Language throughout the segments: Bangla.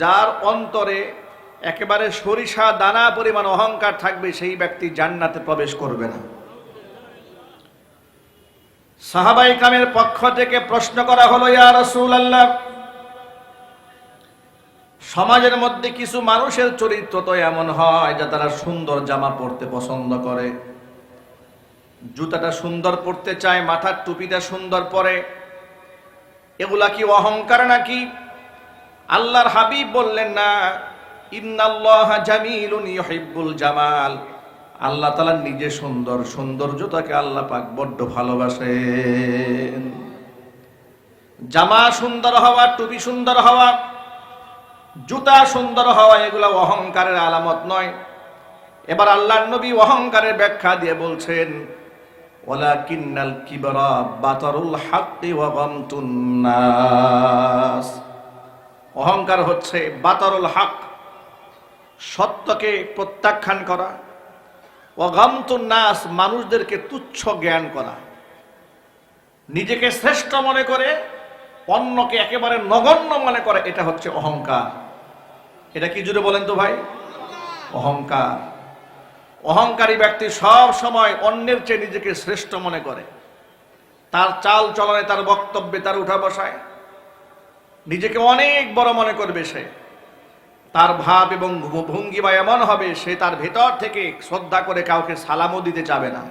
যার অন্তরে একেবারে সরিষা দানা পরিমাণ অহংকার থাকবে, সেই ব্যক্তি জান্নাতে প্রবেশ করবে না। সাহাবাই কামের পক্ষ থেকে প্রশ্ন করা হলো, ইয়া রসুল আল্লাহ সমাজের মধ্যে কিছু মানুষের চরিত্র তো এমন হয় যে তারা সুন্দর জামা পরতে পছন্দ করে, জুতাটা সুন্দর পরতে চায়, মাথার টুপিটা সুন্দর পরে, এগুলা কি অহংকার নাকি? আল্লাহর হাবিব বললেন, না, ইন্নাল্লাহ জামিলুন ইউহিব্বুল জামাল। আল্লাহ তাআলা নিজে সুন্দর সৌন্দর্যতাকে আল্লাহ পাক বড্ড ভালোবাসেন। জামা সুন্দর হওয়া, টুপি সুন্দর হওয়া, জুতা সুন্দর হওয়া, এগুলো অহংকারের আলামত নয়। এবার আল্লাহর নবী অহংকারের ব্যাখ্যা দিয়ে বলছেন, ওয়ালাকিন্নাল কিবরা বাতারুল হাক্কি ওয়া গামতুন নাস। অহংকার হচ্ছে বাতারুল হক, সত্যকে প্রত্যাখ্যান করা নাস মানুষদেরকে তুচ্ছ জ্ঞান করা, নিজেকে শ্রেষ্ঠ মনে করে অন্যকে একেবারে নগণ্য মনে করে, এটা হচ্ছে অহংকার। এটা কি জুড়ে বলেন তো ভাই? অহংকার। অহংকারী ব্যক্তি সব সময় অন্যের চেয়ে নিজেকে শ্রেষ্ঠ মনে করে। তার চাল চলনে, তার বক্তব্যে, তার উঠা বসায়। নিজেকে অনেক বড় মনে করবে সে। তার ভাব এবং ভঙ্গিমা এমন হবে, সে তার ভেতর থেকে শ্রদ্ধা করে কাউকে সালামও দিতে চাবে না।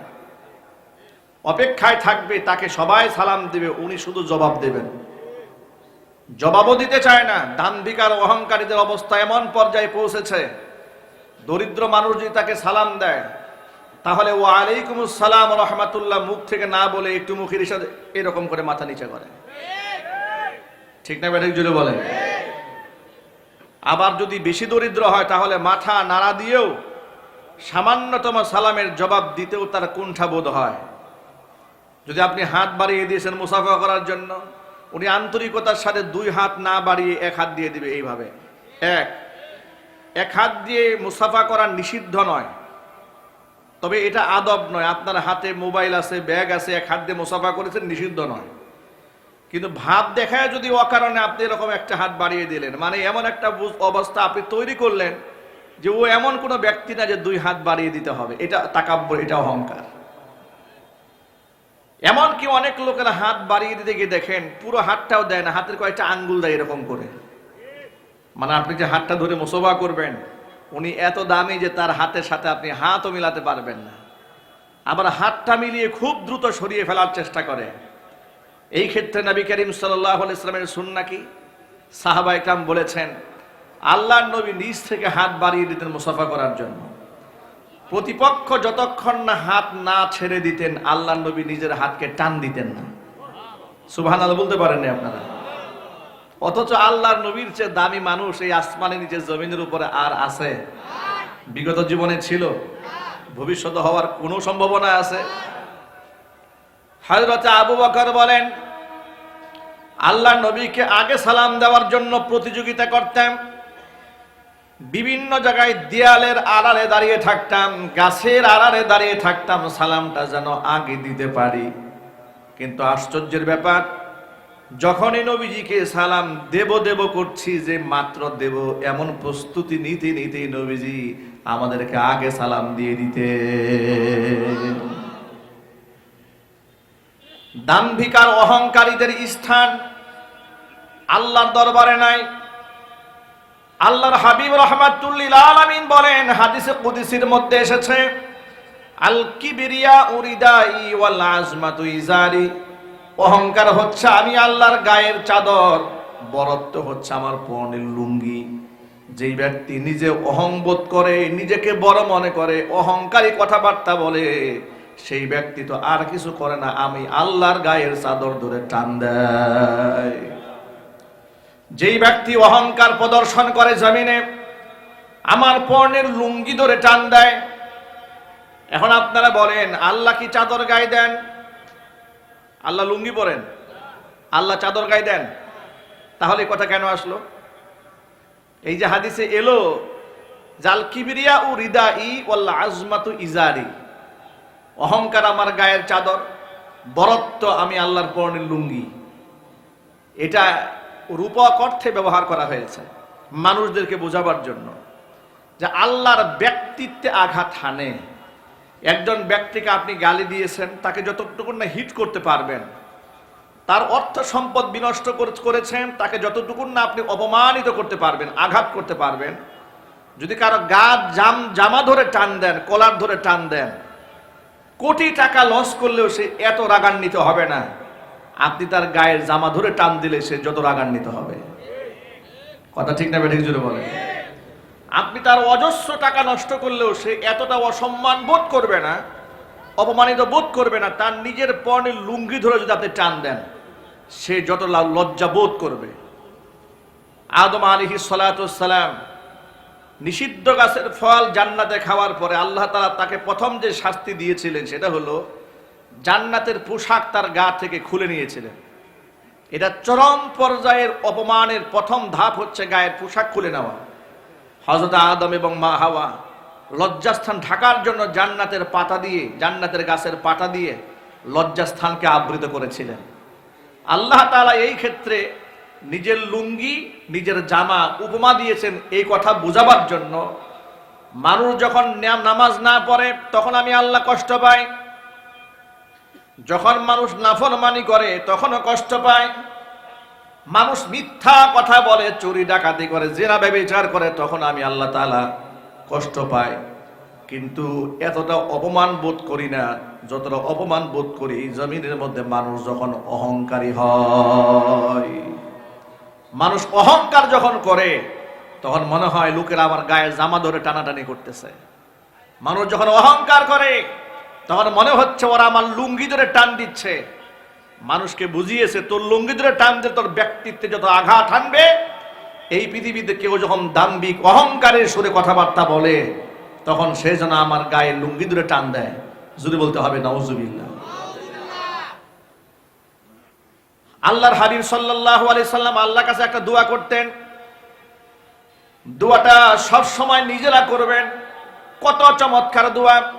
অপেক্ষায় থাকবে, তাকে সবাই সালাম দেবে, উনি শুধু জবাব দেবেন। জবাবও দিতে চায় না দাম্ভিকার অহংকারীদের অবস্থা এমন পর্যায়ে পৌঁছেছে। দরিদ্র মানুষ যদি তাকে সালাম দেয়, তাহলে ও আলাইকুম সালাম রহমাতুল্লাহ মুখ থেকে না বলে একটু মুখের সাথে এরকম করে মাথা নিচে করে। ঠিক না ব্যাঠিক জুড়ে বলেন। আবার যদি বেশি দরিদ্র হয়, তাহলে মাথা নাড়া দিয়েও সামান্যতম সালামের জবাব দিতেও তার কুণ্ঠা বোধ হয়। যদি আপনি হাত বাড়িয়ে দিয়েছেন মুসাফা করার জন্য, উনি আন্তরিকতার সাথে দুই হাত না বাড়িয়ে এক হাত দিয়ে দিবে এইভাবে। এক এক হাত দিয়ে মুসাফা করা নিষিদ্ধ নয়। তবে এটা আদব নয়। আপনার হাতে মোবাইল আছে, ব্যাগ আছে, এক হাত দিয়ে মুসাফা করেছেন নিষিদ্ধ নয়। কিন্তু ভাব দেখায় যদি অকারণে আপনি এরকম একটা হাত বাড়িয়ে দিলেন মানে এমন একটা অবস্থা আপনি তৈরি করলেন যে ও এমন কোনো ব্যক্তি না যে দুই হাত বাড়িয়ে দিতে হবে। এটা তাকাব্বর, এটা অহংকার। এমনকি অনেক লোকেরা হাত বাড়িয়ে দিতে গিয়ে দেখেন, পুরো হাতটাও দেয় না, হাতের কয়েকটা আঙ্গুল দেয় এরকম করে। মানে আপনি যে হাতটা ধরে মোসবা করবেন, উনি এত দামি যে তার হাতের সাথে আপনি হাতও মিলাতে পারবেন না। আবার হাতটা মিলিয়ে খুব দ্রুত সরিয়ে ফেলার চেষ্টা করে। এই ক্ষেত্রে নবী করিম সাল্লাহ ইসলামের সুন্না কি? সাহাবা ইকরাম বলেছেন, আল্লাহর নবী নিজ থেকে হাত বাড়িয়ে দিতেন মুসাফা করার জন্য। প্রতিপক্ষ যতক্ষণ না হাত না ছেড়ে দিতেন আল্লাহ নবী নিজের হাতকে টান দিতেন না। সুবহান বলতে পারেননি আপনারা? অথচ আল্লাহর নবীর চেয়ে দামি মানুষ এই আসমানের নিচে জমিনের উপরে আর আছে। বিগত জীবনে ছিল, ভবিষ্যতে হওয়ার কোনো সম্ভাবনা আছে। হজরত আবু বকর বলেন, আল্লাহ নবীকে আগে সালাম দেওয়ার জন্য প্রতিযোগিতা করতাম, বিভিন্ন জায়গায় দেয়ালের আড়ালে দাঁড়িয়ে থাকতাম, গাছের আড়ালে দাঁড়িয়ে থাকতাম, সালামটা যেন আগে দিতে পারি। কিন্তু আশ্চর্যের ব্যাপার, যখনই নবীজিকে সালাম দেব দেব করছি যে মাত্র দেব, এমন প্রস্তুতি নিতে নিতে নবীজি আমাদেরকে আগে সালাম দিয়ে দিতে দাম্ভিকার অহংকারীদের স্থান আল্লাহর দরবারে নাই। আল্লাহর হাবিব রহমাতুল্লিল আলামিন বলেন, হাদিসে কুদিসির মধ্যে এসেছে, আল কিবরিয়া উরিদাই ওয়াল আজমাতু ইজারি, অহংকার হচ্ছে আমি আল্লাহর গায়ের চাদর, বরত্ব হচ্ছে আমার পরনের লুঙ্গি। যেই ব্যক্তি নিজে অহংবোধ করে, নিজেকে বড় মনে করে, অহংকারী কথাবার্তা বলে সেই ব্যক্তি তো আর কিছু করে না, আমি আল্লাহর গায়ের চাদর ধরে টান দেয়। যেই ব্যক্তি অহংকার প্রদর্শন করে জমিনে, আমার পর্ণের লুঙ্গি ধরে টান দেয়। এখন আপনারা বলেন, আল্লাহ কি চাদর গায়ে দেন? আল্লাহ লুঙ্গি পরেন? আল্লাহ চাদর গায়ে দেন? তাহলে কথা কেন আসলো? এই যে হাদিসে এলো, জাল কিবিরিয়া ও রিদা ই ওল্লা আজমাতু ইজারি। অহংকার আমার গায়ের চাদর, বরত্ব আমি আল্লাহর পর্ণের লুঙ্গি। এটা রূপক অর্থে ব্যবহার করা হয়েছে মানুষদেরকে বোঝাবার জন্য যে আল্লাহর ব্যক্তিত্বে আঘাত হানে। একজন ব্যক্তিকে আপনি গালি দিয়েছেন, তাকে যতটুকু না হিট করতে পারবেন, তার অর্থ সম্পদ বিনষ্ট করেছেন, তাকে যতটুকু না আপনি অপমানিত করতে পারবেন, আঘাত করতে পারবেন। যদি কারও গা জাম জামা ধরে টান দেন, কলার ধরে টান দেন কোটি টাকা লস করলেও সে এত রাগান্বিত হবে না। আপনি তার গায়ের জামা ধরে টান দিলে সে যত রাগান্বিত হবে। কথা ঠিক না বেঠিক জুড়ে বলে আপনি তার অজস্র টাকা নষ্ট করলেও সে এতটা অসম্মান বোধ করবে না, অপমানিত বোধ করবে না, তার নিজের পর্ণের লুঙ্গি ধরে যদি আপনি টান দেন, সে যত লজ্জা বোধ করবে। আদম আলিহি সালাম নিষিদ্ধ গাছের ফল জান্নাতে খাওয়ার পরে আল্লাহ তালা তাকে প্রথম যে শাস্তি দিয়েছিলেন সেটা হলো জান্নাতের পোশাক তার গা থেকে খুলে নিয়েছিলেন। এটা চরম পর্যায়ের অপমানের প্রথম ধাপ হচ্ছে গায়ের পোশাক খুলে নেওয়া। হজরত আদম এবং মা হাওয়া লজ্জাস্থান ঢাকার জন্য জান্নাতের পাতা দিয়ে, জান্নাতের গাছের পাতা দিয়ে লজ্জাস্থানকে আবৃত করেছিলেন। আল্লাহ তালা এই ক্ষেত্রে নিজের লুঙ্গি, নিজের জামা উপমা দিয়েছেন এই কথা বোঝাবার জন্য। মানুষ যখন নামাজ না পড়ে, তখন আমি আল্লাহ কষ্ট পাই। যখন মানুষ নাফরমানি করে, তখনও কষ্ট পায় মানুষ মিথ্যা কথা বলে, চুরি ডাকাতি করে, জেনা ব্যবচার করে, তখন আমি আল্লাহ তাআলা কষ্ট পাই। কিন্তু এতটা অপমান বোধ করি না, যতটা অপমান বোধ করি, জমিনের মধ্যে মানুষ যখন অহংকারী হয়। মানুষ অহংকার যখন করে, তখন মনে হয় লোকেরা আমার গায়ে জামা ধরে টানাটানি করতেছে। মানুষ যখন অহংকার করে, তখন মনে হচ্ছে ওরা আমার লুঙ্গি ধরে টান দিচ্ছে। মানুষকে বুঝিয়েছে, তোর লুঙ্গি ধরে টান দিয়ে তোর ব্যক্তিত্বে যত আঘাত আনবে এই পৃথিবীতে কেউ যখন দাম্বিক অহংকারের সুরে কথাবার্তা বলে, তখন সে যেন আমার গায়ে লুঙ্গি ধরে টান দেয়। যদি বলতে হবে নওজুবিল্লাহ আল্লাহর হাবিব সাল্লাল্লাহু আলাইহি সাল্লাম আল্লাহর কাছে একটা দোয়া করতেন। দোয়াটা সব সময় নিজেরা করবেন। কত চমৎকার দোয়া।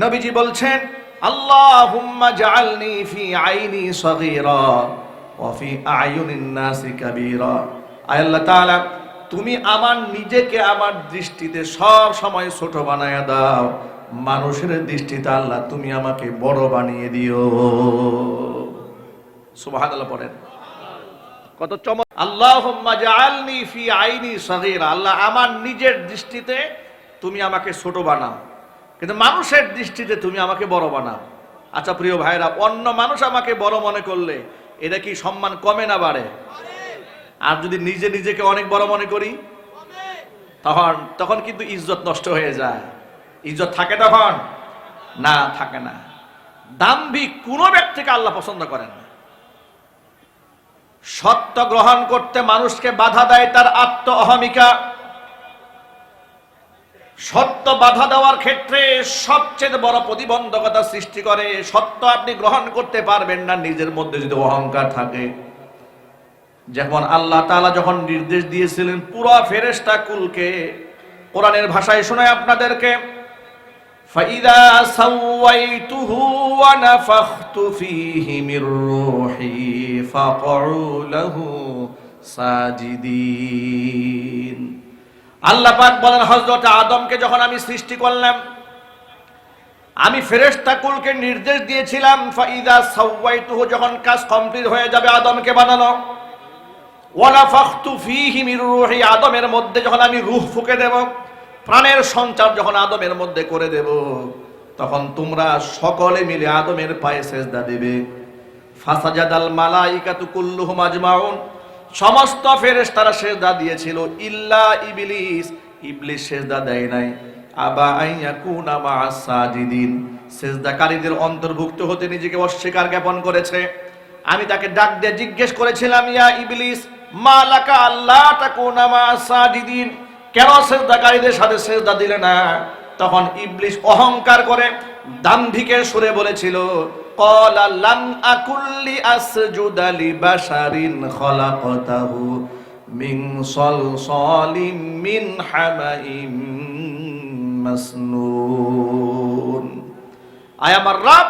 নবীজি বলছেন, আল্লাহুম্মা জাআলনি ফি আইনি সগীরা ওয়া ফি আয়ুনিন নাসি কাবীরা। আল্লাহ তাআলা, তুমি আমার নিজেকে আমার দৃষ্টিতে সব সময় ছোট বানায়া দাও। মানুষের দৃষ্টিতে আল্লাহ, তুমি আমাকে বড় বানিয়ে দিও। সুবহানাল্লাহ পড়েন। কত চমৎ আল্লাহুম্মা জাআলনি ফি আইনি সগীরা। আল্লাহ আমার নিজের দৃষ্টিতে তুমি আমাকে ছোট বানাও। কিন্তু মানুষের দৃষ্টিতে তুমি আমাকে বড় বানাও। আচ্ছা প্রিয় ভাইরা অন্য মানুষ আমাকে বড় মনে করলে এটা কি সম্মান কমে না বাড়ে? আর যদি নিজে নিজেকে অনেক বড় মনে করি তখন তখন কিন্তু ইজ্জত নষ্ট হয়ে যায়। ইজ্জত থাকে তখন? না থাকে না। দাম্ভিক কোনো ব্যক্তিকে আল্লাহ পছন্দ করেন না। সত্য গ্রহণ করতে মানুষকে বাধা দেয় তার আত্ম অহমিকা সত্য বাধা দেওয়ার ক্ষেত্রে সবচেয়ে বড় প্রতিবন্ধকতা সৃষ্টি করে সত্য আপনি গ্রহণ করতে পারবেন না নিজের মধ্যে যদি অহংকার থাকে যেমন আল্লাহ তাআলা যখন নির্দেশ দিয়েছিলেন পুরো ফেরেশতা কুলকে কোরআনের ভাষায় শোনায় আপনাদেরকে فإذا سويته ونفخت فيه من روحي ফাকউ লাহু সাজিদিন। আল্লাহ পাক বলেন, হযরত আদমকে যখন আমি সৃষ্টি করলাম, আমি ফেরেশতা কুলকে নির্দেশ দিয়েছিলাম, ফাইদা সাওয়াইতুহু, যখন কাজ কমপ্লিট হয়ে যাবে, আদমকে বানানো। ওয়ালা ফাখতু ফীহি মির রূহি, আদমের মধ্যে যখন আমি রুহ ফুঁকে দেব, প্রাণের সঞ্চার যখন আদমের মধ্যে করে দেব, তখন তোমরা সকলে মিলে আদমের পায়ে সেজদা দেবে। ফাসাজাদাল মালাইকাতু কুল্লুহুম আজমাউন। সমস্ত ফেরেশতারা সেজদা দিয়েছিল, ইল্লা ইবলিস ইবলিস সেজদা দেয় নাই। আবা আইয়াকুনা মা সাজিদিন। সেজদাকারীদের অন্তর্ভুক্ত হতে নিজেকে অস্বীকার জ্ঞাপন করেছে। আমি তাকে ডাক দিয়ে জিজ্ঞেস করেছিলাম, ইয়া ইবলিস, মা লাকা আল্লাহ তাকুনা মা সাজিদিন। কেন সেজদাকারীদের সাথে সেজদা দিলে না? তখন ইবলিস অহংকার করে দাম্ভিকের সুরে বলেছিল قال لم أكن لأسجد لبشر خلقته من صلصال من حمأ مسنون আয় আমার রব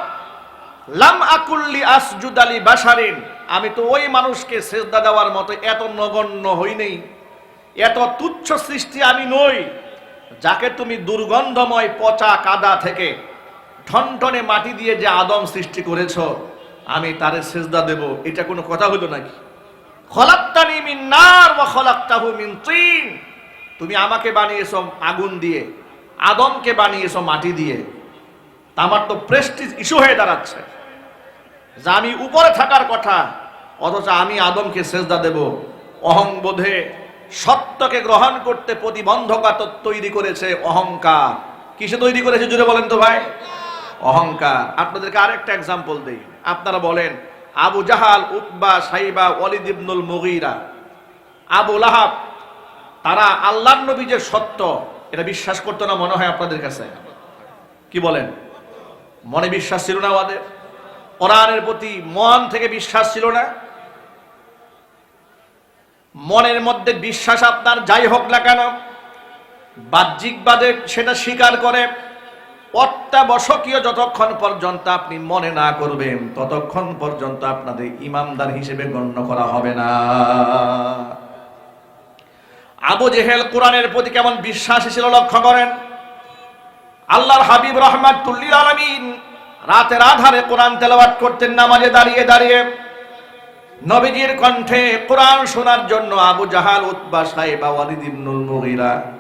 লাম আকুল্লি আসজুদ আলী বাসারিন আমি তো ওই মানুষকে সেজদা দেওয়ার মতো এত নগণ্য হই নেই এত তুচ্ছ সৃষ্টি আমি নই যাকে তুমি দুর্গন্ধময় পচা কাদা থেকে ঠনঠনে মাটি দিয়ে যে আদম সৃষ্টি করেছ, আমি তারে সেজদা দেব, এটা কোনো কথা হলো নাকি? তুমি আমাকে বানিয়েছো আগুন দিয়ে, আদমকে বানিয়েছো মাটি দিয়ে। আমার তো প্রেস্টিজ ইস্যু হয়ে দাঁড়াচ্ছে। যে আমি উপরে থাকার কথা, অথচ আমি আদমকে সেজদা দেব। অহংবোধে সত্যকে গ্রহণ করতে প্রতিবন্ধকতা তৈরি করেছে অহংকার। কিসে তৈরি করেছে জুড়ে বলেন তো ভাই? অহংকার। আপনাদেরকে আরেকটা এক্সাম্পল দেই। আপনারা বলেন, আবু জাহাল, উকবা, সাইবা, ওয়ালিদ ইবনুল মুগীরা, আবু লাহাব, তারা আল্লাহর নবী যে সত্য, এটা বিশ্বাস করতো না মনে হয় আপনাদের কাছে? কি বলেন? মনে বিশ্বাস ছিল না আমাদের কোরআনের প্রতি মন থেকে বিশ্বাস ছিল না? মনের মধ্যে বিশ্বাস আপনার যাই হোক না কেন, বাহ্যিকবাদে সেটা স্বীকার করে অত্যাবশ্যকীয় যতক্ষণ পর্যন্ত আপনি মনে না করবেন, ততক্ষণ পর্যন্ত আপনাদের ইমামদার হিসেবে গণ্য করা হবে না। আবু জেহেল কোরআনের প্রতি কেমন বিশ্বাসী ছিল লক্ষ্য করেন? আল্লাহর হাবিব রহমান রহমাতুল্লিল আলমিন রাতের আধারে কোরআন তেলাওয়াত করতেন, নামাজে দাঁড়িয়ে দাঁড়িয়ে। নবীজির কণ্ঠে কোরআন শোনার জন্য আবু জাহাল উতবা সাহেবা ওয়ালিদ ইবনুল মুগীরা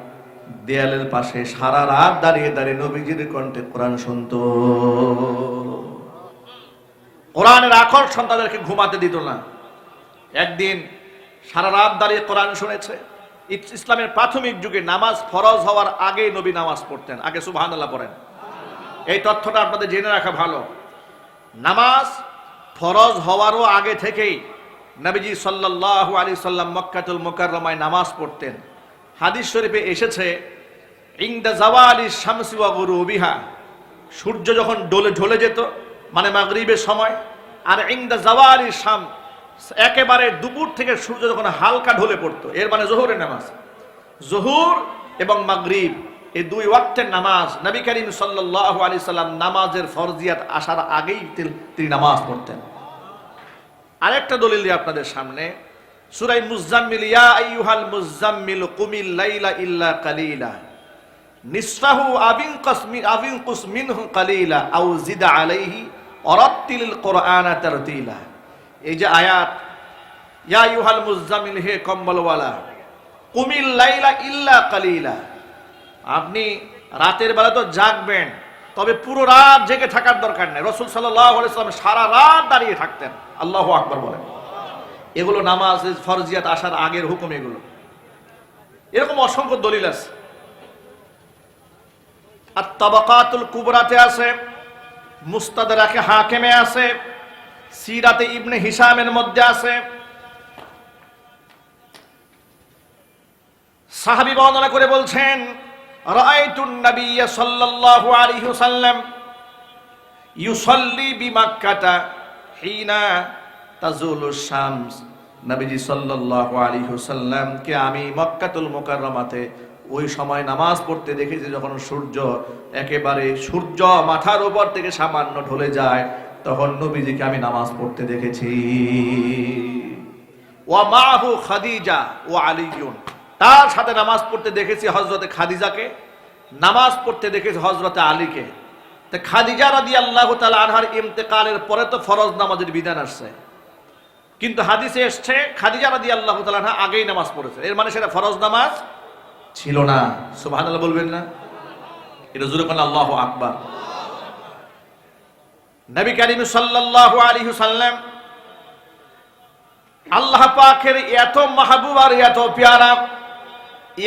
দেয়ালের পাশে সারা রাত দাঁড়িয়ে দাঁড়িয়ে নবীজির কণ্ঠে কোরআন শুনতো। কোরআনের আকর্ষণ তাদেরকে ঘুমাতে দিত না। একদিন সারা রাত দাঁড়িয়ে কোরআন শুনেছে। ইসলামের প্রাথমিক যুগে নামাজ ফরজ হওয়ার আগে নবী নামাজ পড়তেন। আগে সুবহানাল্লাহ পড়েন। এই তথ্যটা আপনাদের জেনে রাখা ভালো। নামাজ ফরজ হওয়ারও আগে থেকেই নবীজি সাল্লাল্লাহু আলী সাল্লাম মক্কাতুল মুকাররমায় নামাজ পড়তেন। হাদিস শরীফে এসেছে ইংদা সূর্য যখন ডলে ঢলে যেত মানে মাগরিবের সময়, আর ইংদা জাওয়ালি শাম, একেবারে দুপুর থেকে সূর্য যখন হালকা ঢলে পড়তো, এর মানে জোহরের নামাজ। জহুর এবং মাগরিব, এই দুই ওয়াক্তের নামাজ, নবী করিম আলাইহি সাল্লাম নামাজের ফরজিয়াত আসার আগেই তিনি- নামাজ পড়তেন। আরেকটা দলিল দিই আপনাদের সামনে সূরা মুজাম্মিল, ইয়া আইয়ুহাল মুজাম্মিল কুমিল লাইলা ইল্লা কালিলা। নিসফাহু আবিন কসমি, আবিন কুসমিনহু কালিলা আও জিদ আলাইহি অরাত্তিল কোরআনা তারতিলা। এই যে আয়াত, ইয়া আইয়ুহাল মুজাম্মিল, হে কম্বলওয়ালা, কুমিল লাইলা ইল্লা কালিলা। আপনি রাতের বেলা তো জাগবেন, তবে পুরো রাত জেগে থাকার দরকার নেই। রসুল সাল্লাম সারা রাত দাঁড়িয়ে থাকতেন। আল্লাহ আকবর বলেন। এগুলো নামাজ, ফরজিয়াত আসার আগের হুকুম এগুলো। এরকম অসংখ্য দলিল আছে। আর তবাকাতুল কুবরাতে আছে, মুস্তাদারাকে হাকেমে আছে, সিরাতে ইবনে হিসামের মধ্যে আছে। সাহাবী বর্ণনা করে বলছেন, রাআইতুন নাবিয়্য সাল্লাল্লাহু আলাইহি ওয়াসাল্লাম ইউসাল্লি বিমাক্কাতা হিনা তাজুলু শামস। নবীজি সাল্লাল্লাহু আলাইহি ওয়াসাল্লামকে আমি মক্কাতুল মুকাররমাতে ওই সময় নামাজ পড়তে দেখেছি যখন সূর্য একেবারে সূর্য মাথার উপর থেকে সামান্য ঢলে যায়, তখন নবীজিকে আমি নামাজ পড়তে দেখেছি। ওয়া মাহু খাদিজা ও আলিয়ুন। তার সাথে নামাজ পড়তে দেখেছি হজরতে খাদিজাকে, নামাজ পড়তে দেখেছি হজরতে আলীকে। তো খাদিজা রাদি আল্লাহ তালা আনহার ইমতেকালের পরে তো ফরজ নামাজের বিধান আসছে। কিন্তু হাদিসে এসছে, খাদিজা রাদি আল্লাহ তালা আনহা আগেই নামাজ পড়েছে। এর মানে সেটা ফরজ নামাজ ছিল না। সুবাহ বলবেন না? এটা জুড়ে কোন আল্লাহ আকবার। নবী করিম সাল্লাল্লাহু আলাইহি সাল্লাম আল্লাহ পাকের এত মাহবুব আর এত পেয়ারা,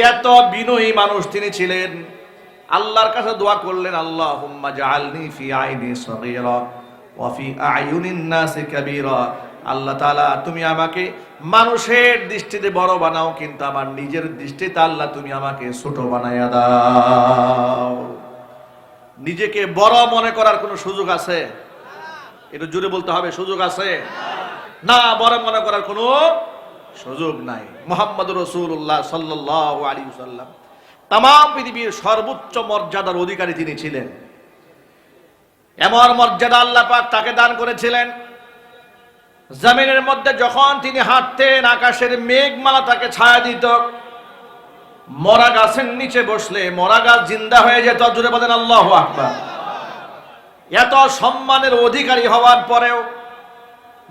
এত বিনয়ী মানুষ তিনি ছিলেন। আল্লাহর কাছে দোয়া করলেন আল্লাহ হুম্মা জাআলনি ফি আইনি সগীরা ওয়া ফি আয়ুনিন নাসি কাবীরা। আল্লাহ তাআলা, তুমি আমাকে মানুষের দৃষ্টিতে বড় বানাও, কিন্তু আমার নিজের দৃষ্টিতে আল্লাহ তুমি আমাকে ছোট বানাইয়া দাও। নিজেকে বড় মনে করার কোনো সুযোগ আছে? এটা জুড়ে বলতে হবে, সুযোগ আছে? না, বড় মনে করার কোনো সুযোগ নাই। মোহাম্মদ রসুল্লাহ সাল্লাহ সাল্লাম তাম পৃথিবীর সর্বোচ্চ মর্যাদার অধিকারী তিনি ছিলেন। এমন মর্যাদা আল্লাহ তাকে দান করেছিলেন জমিনের মধ্যে যখন তিনি হাঁটতেন, আকাশের মেঘমালা তাকে ছায়া দিত। মরা গাছের নিচে বসলে মরা গাছ জিন্দা হয়ে যেত। জুড়ে বলেন, আল্লাহ আকবার। এত সম্মানের অধিকারী হওয়ার পরেও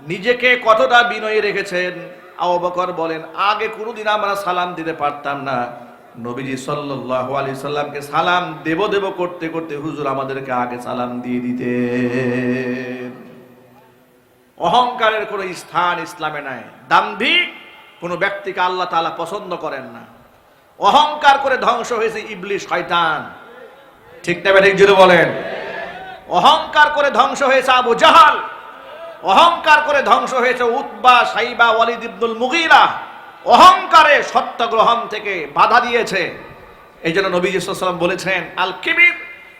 নিজেকে কতটা বিনয়ী রেখেছেন? আবু বকর বলেন, আগে কোনোদিন আমরা সালাম দিতে পারতাম না। নবীজি সাল্লাল্লাহু আলাইহি সাল্লামকে সালাম দেব দেব করতে করতে হুজুর আমাদেরকে আগে সালাম দিয়ে দিতে অহংকারের কোনো স্থান ইসলামে নাই। দাম্ভিক কোনো ব্যক্তিকে আল্লাহ তাআলা পছন্দ করেন না। অহংকার করে ধ্বংস হয়েছে ইবলিশ, শয়তান। ঠিক না ঠিক জুড়ে বলেন। অহংকার করে ধ্বংস হয়েছে আবু জাহাল। অহংকার করে ধ্বংস হয়েছে উতবা, সাইবা, ওয়ালিদ ইবনুল মুগিরা। অহংকারে সত্য গ্রহণ থেকে বাধা দিয়েছে। এই জন্য নবী সাল্লাম বলেছেন আল কিবির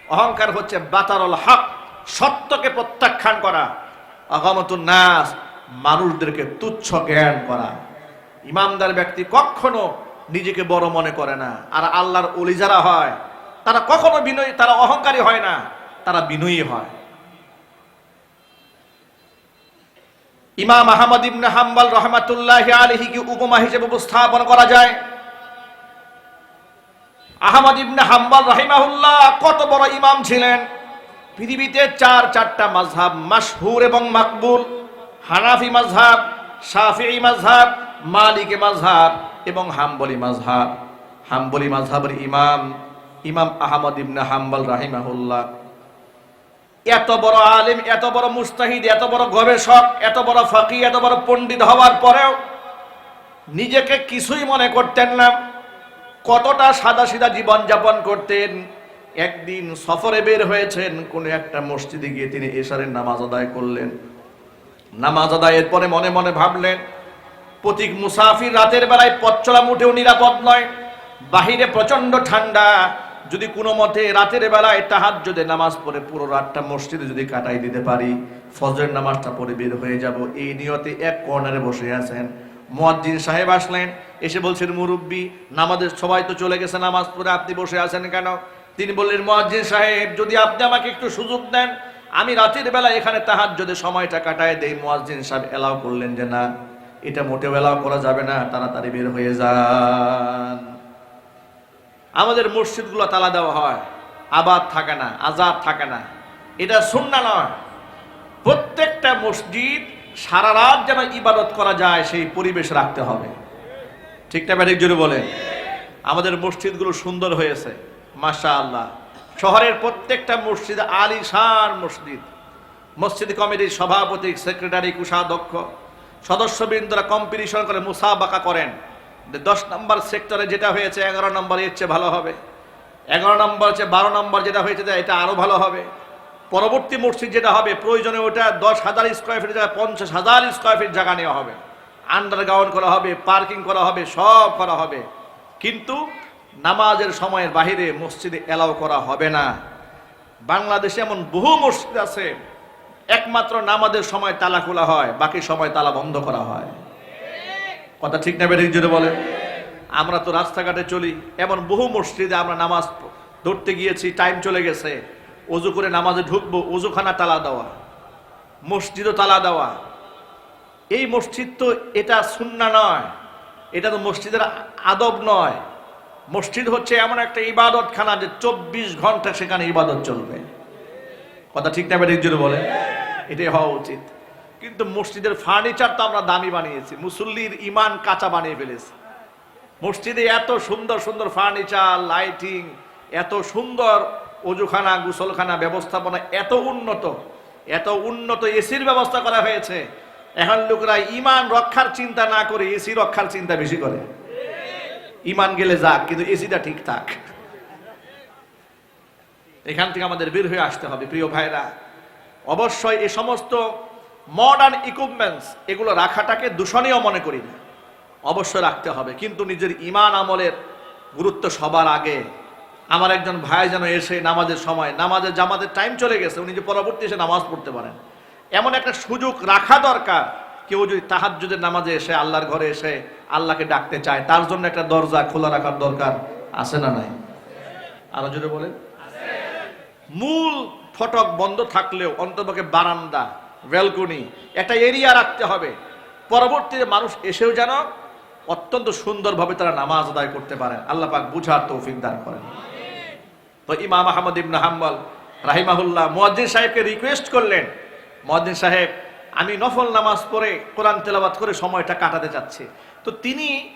অহংকার হচ্ছে বাতারল হক, সত্যকে প্রত্যাখ্যান করা। নাস, মানুষদেরকে তুচ্ছ জ্ঞান করা। ইমামদার ব্যক্তি কখনো নিজেকে বড় মনে করে না। আর আল্লাহর অলি যারা হয়, তারা কখনো বিনয়ী, তারা অহংকারী হয় না, তারা বিনয়ী হয়। ইমাম আহমদ ইবনে হাম্বল রহমাতুল্লাহ আলহিকে উপমা হিসেবে উপস্থাপন করা যায়। আহমদ ইবনে হাম্বল রহিমাহুল্লাহ কত বড় ইমাম ছিলেন। পৃথিবীতে চার, চারটা মাঝহাব মাসহুর এবং মাকবুল। হানাফি মাঝহাব শাফিঈ মাঝহাব মালিকি মাঝহাব এবং হাম্বলি মাঝহাব হাম্বলি মাঝহাবের ইমাম ইমাম আহমদ ইবনে হাম্বল রাহিমাহুল্লাহ। এত বড় আলিম, এত বড় মুস্তাহিদ, এত বড় গবেষক, এত বড় ফাকি এত বড় পণ্ডিত হওয়ার পরেও নিজেকে কিছুই মনে করতেন না। কতটা সাদা সিধা জীবন যাপন করতেন একদিন সফরে বের হয়েছেন, কোন একটা মসজিদে গিয়ে তিনি এশারের নামাজ আদায় করলেন। নামাজ আদায়ের পরে মনে মনে ভাবলেন, প্রতীক মুসাফির রাতের বেলায় পথ মুঠেও নিরাপদ নয়। বাহিরে প্রচণ্ড ঠান্ডা। যদি কোনো মতে রাতের বেলায় তাহার যদি নামাজ পড়ে পুরো রাতটা মসজিদে যদি কাটাই দিতে পারি, ফজরের নামাজটা পড়ে বের হয়ে যাব। এই নিয়তে এক কর্নারে বসে আছেন। মুয়াজ্জিন সাহেব আসলেন, এসে বলছেন, মুরব্বী, নামাজের সবাই তো চলে গেছে, নামাজ পড়ে আপনি বসে আছেন কেন? তিনি বললেন, মুয়াজ্জিন সাহেব, যদি আপনি আমাকে একটু সুযোগ দেন, আমি রাতের বেলা এখানে তাহার যদি সময়টা কাটায় দেই। মুয়াজ্জিন সাহেব এলাও করলেন যে, না, এটা মোটেও এলাও করা যাবে না, তাড়াতাড়ি বের হয়ে যান। আমাদের মসজিদগুলো তালা দেওয়া হয়, আবাদ থাকে না, আজাদ থাকে না। এটা সুন্না নয়। প্রত্যেকটা মসজিদ সারা রাত যেন ইবাদত করা যায়, সেই পরিবেশ রাখতে হবে। ঠিকটা ব্যাঠিক জোরে বলে আমাদের মসজিদগুলো সুন্দর হয়েছে। মাশা আল্লাহ শহরের প্রত্যেকটা মসজিদ আলিশান মসজিদ। মসজিদ কমিটির সভাপতি, সেক্রেটারি, কুষাধ্যক্ষ, সদস্যবৃন্দরা কম্পিটিশন করে মুসাবাকা করেন। দশ নম্বর সেক্টরে যেটা হয়েছে, এগারো নম্বর এর চেয়ে ভালো হবে। এগারো নম্বর চেয়ে বারো নম্বর যেটা হয়েছে এটা আরও ভালো হবে। পরবর্তী মসজিদ যেটা হবে, প্রয়োজনে ওটা দশ হাজার স্কোয়ার ফিট জায়গায় পঞ্চাশ হাজার স্কোয়ার ফিট জায়গা নেওয়া হবে। আন্ডারগ্রাউন্ড করা হবে পার্কিং করা হবে, সব করা হবে। কিন্তু নামাজের সময়ের বাহিরে মসজিদে এলাও করা হবে না। বাংলাদেশে এমন বহু মসজিদ আছে, একমাত্র নামাজের সময় তালা খোলা হয়, বাকি সময় তালা বন্ধ করা হয়। কথা ঠিক না বেঠিক জুড়ে বলেন? আমরা তো রাস্তাঘাটে চলি, এমন বহু মসজিদে আমরা নামাজ ধরতে গিয়েছি, টাইম চলে গেছে। অজু করে নামাজে ঢুকবো, অজুখানা তালা দেওয়া, মসজিদও তালা দেওয়া। এই মসজিদ তো এটা সুন্না নয়, এটা তো মসজিদের আদব নয়। মসজিদ হচ্ছে এমন একটা ইবাদতখানা যে চব্বিশ ঘণ্টা সেখানে ইবাদত চলবে। কথা ঠিক না বেঠিক জুড়ে বলেন? এটাই হওয়া উচিত। কিন্তু মসজিদের ফার্নিচার তো আমরা দামি বানিয়েছি, মুসল্লির ইমান কাঁচা বানিয়ে ফেলেছি। মসজিদে এত সুন্দর সুন্দর ফার্নিচার লাইটিং এত সুন্দর অজুখানা, গুসলখানা ব্যবস্থাপনা, এত উন্নত এত উন্নত এসির ব্যবস্থা করা হয়েছে। এখন লোকরা ইমান রক্ষার চিন্তা না করে এসি রক্ষার চিন্তা বেশি করে। ইমান গেলে যাক, কিন্তু এসিটা ঠিক থাক। এখান থেকে আমাদের বের হয়ে আসতে হবে, প্রিয় ভাইরা। অবশ্যই এ সমস্ত মডার্ন ইকুইপমেন্টস এগুলো রাখাটাকে দূষণীয় মনে করি না। অবশ্যই রাখতে হবে, কিন্তু নিজের ইমান আমলের গুরুত্ব সবার আগে। আমার একজন ভাই যেন এসে নামাজের সময় নামাজের জামাতের টাইম চলে গেছে, উনি যে পরবর্তী এসে নামাজ পড়তে পারেন। এমন একটা সুযোগ রাখা দরকার কেউ যদি তাহাজ্জুদের নামাজে এসে, আল্লাহর ঘরে এসে আল্লাহকে ডাকতে চায়, তার জন্য একটা দরজা খোলা রাখার দরকার আছে না নাই? আরও জোরে বলেন। মূল ফটক বন্ধ থাকলেও অন্তপক্ষে বারান্দা, ব্যালকনি, একটা এরিয়া রাখতে হবে। পরবর্তীতে মানুষ এসেও যেন অত্যন্ত সুন্দরভাবে তারা নামাজ আদায় করতে পারেন। আল্লাহ পাক বুঝার তৌফিক দান করেন। তো ইমাম আহমদ ইবনে হাম্বল রাহিমাহুল্লাহ মুয়াজ্জিন সাহেবকে রিকোয়েস্ট করলেন। মুয়াজ্জিন সাহেব আমি নফল নামাজ পড়ে কোরআন তেলাবাত করে সময়টা কাটাতে চাচ্ছি। তো তিনি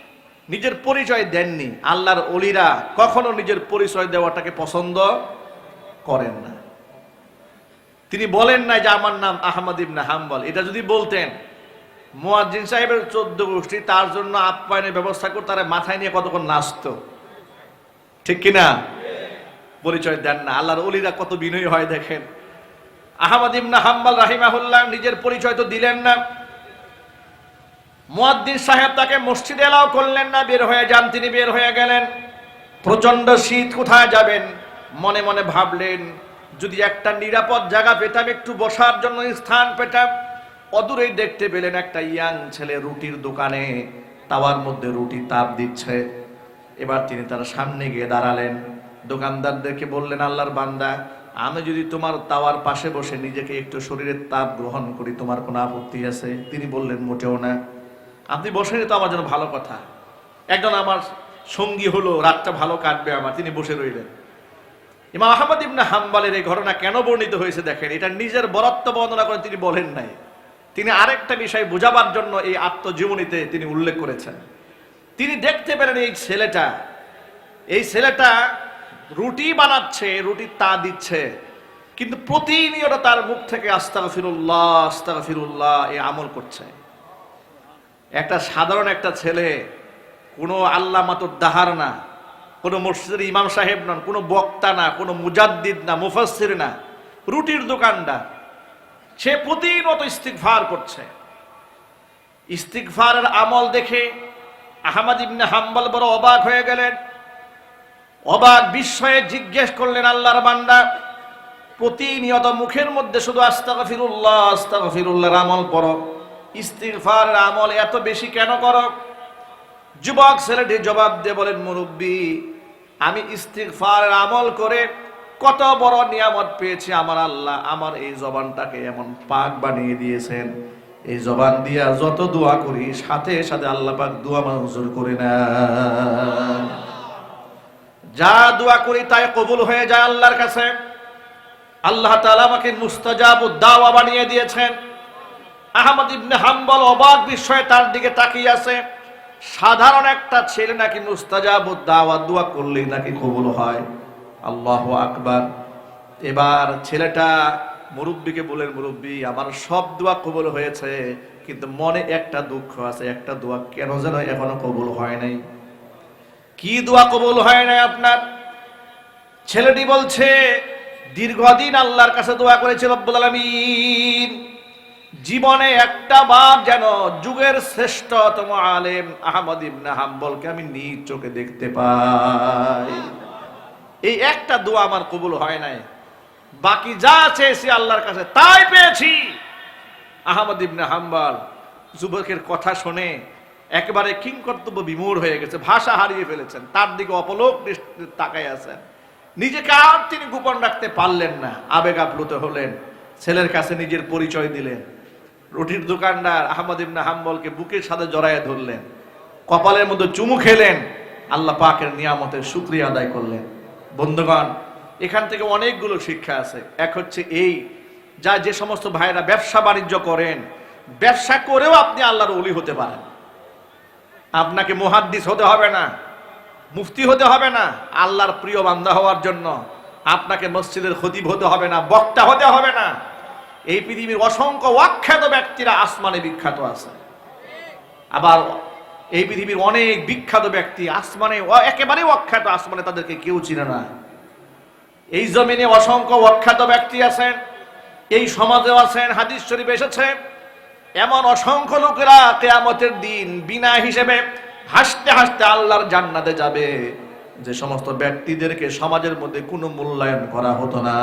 নিজের পরিচয় দেননি। আল্লাহর অলিরা কখনো নিজের পরিচয় দেওয়াটাকে পছন্দ করেন না। তিনি বলেন না যে আমার নাম আহমদ ইবনে হাম্বল। এটা যদি বলতেন, মুয়াজ্জিন সাহেবের চোদ্দ গোষ্ঠী, তার জন্য আপ্যায়নের ব্যবস্থা করে তারা মাথায় নিয়ে কতক্ষণ নাচতো? ঠিক কিনা? পরিচয় দেন না। আল্লাহর অলিরা কত বিনয়ী হয় দেখেন। আহমদ ইবনে হাম্বল রাহিমাহুল্লাহ নিজের পরিচয় তো দিলেন না। মুয়াদ্দিন সাহেব তাকে মসজিদে এলাও করলেন না, বের হয়ে যান, তিনি বের হয়ে গেলেন। প্রচণ্ড শীত, কোথায় যাবেন? মনে মনে ভাবলেন, যদি একটা নিরাপদ জায়গা পেতাম, একটু বসার জন্য স্থান পেতাম। অদূরেই দেখতে পেলেন একটা ইয়াং ছেলে রুটির দোকানে, তাওয়ার মধ্যে রুটি তাপ দিচ্ছে। এবার তিনি তার সামনে গিয়ে দাঁড়ালেন। দোকানদারদেরকে বললেন, আল্লাহর বান্দা আমি যদি তোমার তাওয়ার পাশে বসে নিজেকে একটু শরীরের তাপ গ্রহণ করি, তোমার কোনো আপত্তি আছে? তিনি বললেন, মোটেও না। আপনি বসেন তো আমার জন্য ভালো কথা। একজন আমার সঙ্গী হলো, রাতটা ভালো কাটবে আমার। তিনি বসে রইলেন। ইমাম আহমদ ইবনে হাম্বালের এই ঘটনা কেন বর্ণিত হয়েছে দেখেন? এটা নিজের বরত্ব বর্ণনা করে তিনি বলেন নাই। তিনি আরেকটা বিষয় বোঝাবার জন্য এই আত্মজীবনীতে তিনি উল্লেখ করেছেন। তিনি দেখতে পেলেন এই ছেলেটা। এই ছেলেটা রুটি বানাচ্ছে, রুটি তা দিচ্ছে। কিন্তু প্রতিনিয়ত তার মুখ থেকে আস্তাগ ফিরুল্লাহ আস্তাগ ফিরুল্লাহ এ আমল করছে। একটা সাধারণ একটা ছেলে, কোনো আল্লাহ মাতুর দাহার না, কোনো মসজিদের ইমাম সাহেব নন কোনো বক্তা না, কোনো মুজাদ্দিদ না, মুফাসসির না, রুটির দোকানদার। সে প্রতিনিয়ত ইস্তিগফার করছে। ইস্তিগফারের আমল দেখে আহমদ ইবনে হাম্বল বড় অবাক হয়ে গেলেন। অবাক বিস্ময়ে জিজ্ঞেস করলেন আল্লাহর বান্দা, প্রতিনিয়ত মুখের মধ্যে শুধু আস্তাগফিরুল্লাহ, আস্তাগফিরুল্লাহর আমল পড়ো। ইস্তিগফারের আমল এত বেশি কেন করো? যুবক ছেলেটি জবাব দিয়ে বলেন, মুরব্বী, আমি ইস্তিগফারের আমল করে কত বড় নিয়ামত পেয়েছি, আমার আল্লাহ আমার এই জবানটাকে এমন পাক বানিয়ে দিয়েছেন। এই জবান দিয়া যত দোয়া করি, সাথে সাথে আল্লাহ পাক দোয়া মঞ্জুর করে না যা দোয়া করি তাই কবুল হয়ে যায় আল্লাহর কাছে। আল্লাহ তাআলা আমাকে মুস্তাজাব দাওয়া বানিয়ে দিয়েছেন। আহমদ ইবনে হাম্বল অবাক বিস্ময়ে তার দিকে তাকিয়ে আছে। সাধারণ একটা ছেলে নাকি মুস্তাজাব দাওয়া, দোয়া করলেই নাকি কবুল হয়। আল্লাহ আকবার। এবার ছেলেটা মুরব্বীকে বলেন মুরব্বী, আমার সব দোয়া কবুল হয়েছে, কিন্তু মনে একটা দুঃখ আছে, একটা দোয়া কেন যেন এখনও কবুল হয় নাই? কি দোয়া কবুল হয় নাই আপনার? ছেলেটি বলছে, দীর্ঘদিন আল্লাহর কাছে দোয়া করেছে রব্বুল আলামিন। জীবনে একটা বার যেন যুগের শ্রেষ্ঠতম আলেম আহমদ ইবনে হাম্বলকে আমি নিজ চোখে দেখতে পাই। এই একটা দোয়া আমার কবুল হয় নাই। বাকি যা চেয়েছি আল্লাহর কাছে তাই পেয়েছি। আহমদ ইবনে হাম্বল যুবকের কথা শুনে একেবারে কিংকর্তব্য বিমূঢ় হয়ে গেছে, ভাষা হারিয়ে ফেলেছেন, তার দিকে অপলোক তাকাই আছেন। নিজেকে আর তিনি গোপন রাখতে পারলেন না, আবেগ আপ্লুত হলেন, ছেলের কাছে নিজের পরিচয় দিলেন। রুটির দোকানদার আহমদ ইবনে হাম্বলকে বুকের সাথে জড়াইয়া ধরলেন, কপালের মধ্যে চুমু খেলেন, আল্লাহ পাকের নিয়ামতের শুক্রিয়া আদায় করলেন। বন্ধুগণ, এখান থেকে অনেকগুলো শিক্ষা আছে। এক হচ্ছে এই, যা যে সমস্ত ভাইরা ব্যবসা বাণিজ্য করেন, ব্যবসা করেও আপনি আল্লাহর অলি হতে পারেন। আপনাকে মুহাদ্দিস হতে হবে না, মুফতি হতে হবে না, আল্লাহর প্রিয় বান্দা হওয়ার জন্য আপনাকে মসজিদের খতিব হতে হবে না, বক্তা হতে হবে না। এই পৃথিবীর অসংখ্য অখ্যাত ব্যক্তিরা আসমানে বিখ্যাত আছে। আবার এই পৃথিবীর অনেক বিখ্যাত ব্যক্তি আসমানে একেবারে অখ্যাত আসমানে তাদেরকে কেউ চিনে না। এই জমিনে অসংখ্য অখ্যাত ব্যক্তি আছেন, এই সমাজেও আছেন, হাদিস শরীফ এসেছে এমন অসংখ্য লোকেরা কেয়ামতের দিন বিনা হিসেবে হাসতে হাসতে আল্লাহর জান্নাতে যাবে। যে সমস্ত ব্যক্তিদেরকে সমাজের মধ্যে কোনো মূল্যায়ন করা হতো না।